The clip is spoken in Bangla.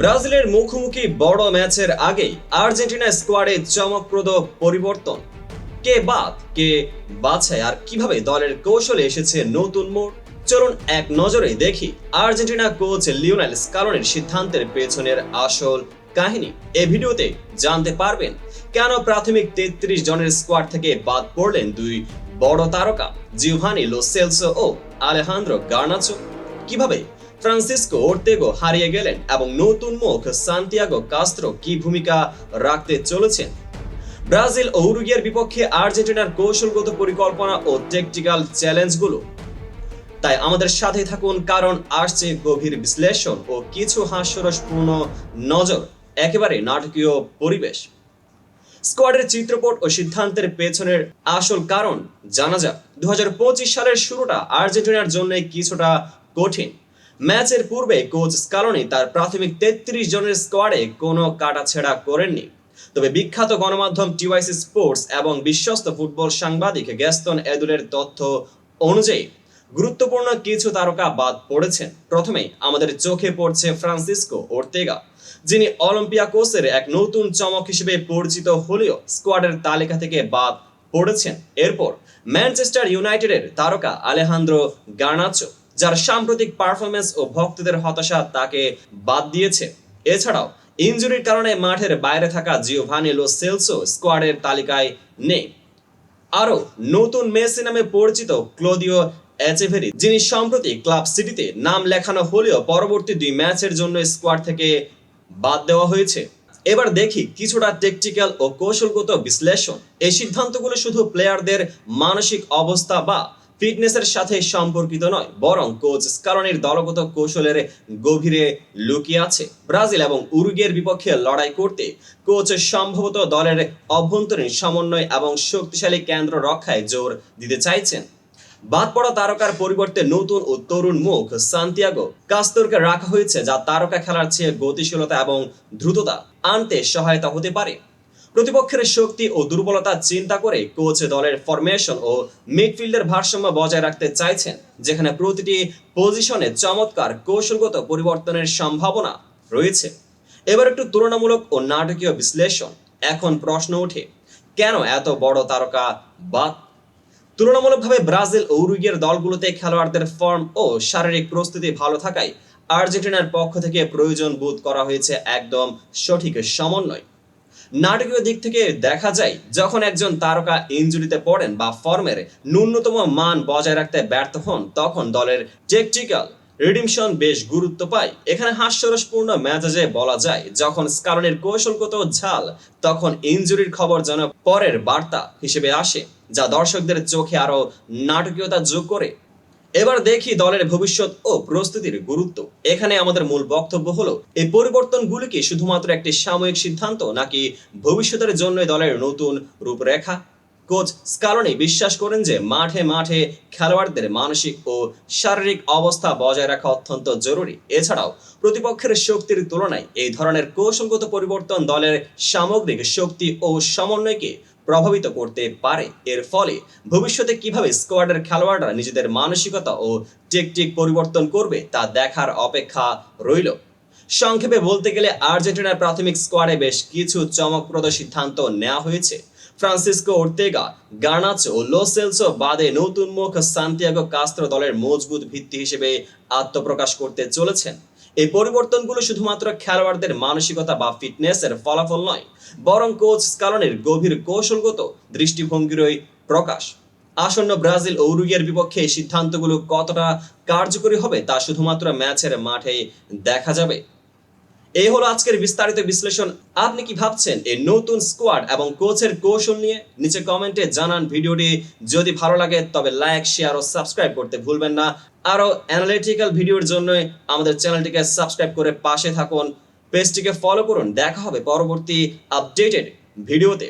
ব্রাজিলের মুখোমুখি বড় ম্যাচের আগেই আর্জেন্টিনা স্কোয়াডে চমকপ্রদ পরিবর্তন। কে বাদ, কে বাছাই, আর কীভাবে দলের কৌশলে এসেছে নতুন মোড়? চলুন এক নজরে দেখি আর্জেন্টিনা কোচ লিওনেল স্কালনের সিদ্ধান্তের পেছনের আসল কাহিনী। এই ভিডিওতে জানতে পারবেন কেন প্রাথমিক তেত্রিশ জনের স্কোয়াড থেকে বাদ পড়লেন দুই বড় তারকা, জিওভানি লো সেলসো ও আলেহান্দ্রো গার্নাচো। কীভাবে ফ্রান্সিসকো ওর্তেগো হারিয়ে গেলেন এবং নতুন মুখ সান্তিয়াগো কাস্ত্রো কি ভূমিকা রাখতে চলেছেন? ব্রাজিল ও উরুগুয়ের বিপক্ষে আর্জেন্টিনার কৌশলগত পরিকল্পনা ও টেকটিক্যাল চ্যালেঞ্জগুলো তাই আমাদের সাথে থাকুন, কারণ আসছে গভীর বিশ্লেষণ ও কিছু হাস্যরসপূর্ণ নজর, একেবারে নাটকীয় পরিবেশ। স্কোয়াডের চিত্রপট ও সিদ্ধান্তের পেছনের আসল কারণ জানা যাক। দু হাজার পঁচিশ সালের শুরুটা আর্জেন্টিনার জন্য কিছুটা কঠিন। ম্যাচের পূর্বে কোচ স্কালনি তার প্রাথমিক তেত্রিশ জনের স্কোয়াডে কোনো কাটাছেড়া করেননি। তবে বিখ্যাত গণমাধ্যম টিওয়াইসি স্পোর্টস এবং বিশ্বস্ত ফুটবল সাংবাদিক গ্যাস্তন এদুলের তথ্য অনুযায়ী গুরুত্বপূর্ণ কিছু তারকা বাদ পড়েছেন। প্রথমেই আমাদের চোখে পড়ছে ফ্রান্সিসকো ওর্তেগা যিনি অলিম্পিয়া অলিম্পিয়াকোসের এক নতুন চমক হিসেবে পরিচিত হলেও স্কোয়াডের তালিকা থেকে বাদ পড়েছেন। এরপর ম্যানচেস্টার ইউনাইটেডের তারকা আলেহান্দ্রো গার্নাচো যার সাম্প্রতিক পারফরমেন্স ও ভক্তদের হতাশা তাকে বাদ দিয়েছে। এছাড়াও ইনজুরির কারণে মাঠের বাইরে থাকা জিওভানি লো সেলসো স্কোয়াডের তালিকায় নেই। আরও, নতুন মেসি নামে পরিচিত ক্লোদিও এচেভেরি, যিনি সম্প্রতি ক্লাব সিটিতে নাম লেখানো হলেও পরবর্তী দুই ম্যাচের জন্য স্কোয়াড থেকে বাদ দেওয়া হয়েছে। এবার দেখি কিছুটা টেকটিক্যাল ও কৌশলগত বিশ্লেষণ। এই সিদ্ধান্তগুলো শুধু প্লেয়ারদের মানসিক অবস্থা বা ফিটনেসের সাথে সম্পর্কিত নয়, বরং কোচ স্কালনির দলগত কৌশলের গভীরে লুকিয়ে আছে। ব্রাজিল এবং উরুগের বিপক্ষে লড়াই করতে কোচ সম্ভবত দলের অভ্যন্তরীণ সমন্বয় এবং শক্তিশালী কেন্দ্র রক্ষায় জোর দিতে চাইছেন। বাদ পড়া তারকার পরিবর্তে নতুন ও তরুণ মুখ সান্তিয়াগো কাস্তরকে রাখা হয়েছে, যা তারকা খেলার চেয়ে গতিশীলতা এবং দ্রুততা আনতে সহায়তা হতে পারে। প্রতিপক্ষের শক্তি ও দুর্বলতা চিন্তা করে কোচ দলের ফরমেশন ও মিডফিল্ডের ভারসাম্য বজায় রাখতে চাইছেন, যেখানে প্রতিটি পজিশনে চমৎকার কৌশলগত পরিবর্তনের সম্ভাবনা রয়েছে। এবার একটু তুলনামূলক ও নাটকীয় বিশ্লেষণ। এখন প্রশ্ন ওঠে, কেন এত বড় তারকা বাদ? তুলনামূলকভাবে ব্রাজিল ও উরুগুয়ের দলগুলোতে খেলোয়াড়দের ফর্ম ও শারীরিক প্রস্তুতি ভালো থাকায় আর্জেন্টিনার পক্ষ থেকে প্রয়োজন বোধ করা হয়েছে একদম সঠিক সমন্বয়। নাটকীয় দিক থেকে দেখা যায়, যখন একজন তারকা ইনজুরিতে পড়েন বা ফর্মের ন্যূনতম মান বজায় রাখতে ব্যর্থ হন, তখন দলের টেকটিক্যাল রিডিমশন বেশ গুরুত্ব পায়। এখানে হাস্যরসপূর্ণ মেজাজে বলা যায়, যখন স্কালনের কৌশলগত ঝাল, তখন ইনজুরির খবর যেন পরের বার্তা হিসেবে আসে, যা দর্শকদের চোখে আরও নাটকীয়তা যোগ করে। এবার দেখি দলের ভবিষ্যৎ ও প্রস্তুতির গুরুত্ব। এখানে আমাদের মূল বক্তব্য হলো, এই পরিবর্তনগুলি কি শুধুমাত্র একটি সাময়িক সিদ্ধান্ত নাকি ভবিষ্যতের জন্য দলের নতুন রূপরেখা? কোচ স্কালনি বিশ্বাস করেন যে মাঠে মাঠে খেলোয়াড়দের মানসিক ও শারীরিক অবস্থা বজায় রাখা অত্যন্ত জরুরি। এছাড়াও প্রতিপক্ষের শক্তির তুলনায় এই ধরনের কৌশলগত পরিবর্তন দলের সামগ্রিক শক্তি ও সমন্বয়কে প্রভাবিত করতে পারে। এর ফলে ভবিষ্যতে কীভাবে স্কোয়াডের খেলোয়াড়রা নিজেদের মানসিকতা ও টেকটিক পরিবর্তন করবে তা দেখার অপেক্ষা রইল। সংক্ষেপে বলতে গেলে আর্জেন্টিনার প্রাথমিক স্কোয়াডে বেশ কিছু চমকপ্রদ সিদ্ধান্ত নেওয়া হয়েছে। ফ্রান্সিসকো ওর্তেগা গার্নাচো ও লোসেলসো বাদে নতুন মুখ সান্তিয়াগো কাস্ত্রো দলের মজবুত ভিত্তি হিসেবে আত্মপ্রকাশ করতে চলেছেন। এই পরিবর্তনগুলো শুধুমাত্র খেলোয়াড়দের মানসিকতা বা ফিটনেসের ফলাফল নয়, বরং কোচ স্কালনের গভীর কৌশলগত দৃষ্টিভঙ্গিরই প্রকাশ। আসন্ন ব্রাজিল ও উরুগুয়ের বিপক্ষে সিদ্ধান্তগুলো কতটা কার্যকরী হবে তা শুধুমাত্র ম্যাচের মাঠে দেখা যাবে। এই হলো আজকের বিস্তারিত বিশ্লেষণ। আপনি কি ভাবছেন এই নতুন স্কোয়াড এবং কোচের কৌশল নিয়ে? নিচে কমেন্টে জানান ভিডিওটি। যদি ভালো লাগে, তবে লাইক শেয়ার ও সাবস্ক্রাইব করতে ভুলবেন না। আরও অ্যানালিটিক্যাল ভিডিওর জন্য আমাদের চ্যানেলটিকে সাবস্ক্রাইব করে পাশে থাকুন। পেজটিকে ফলো করুন। দেখা হবে পরবর্তী আপডেটেড ভিডিওতে।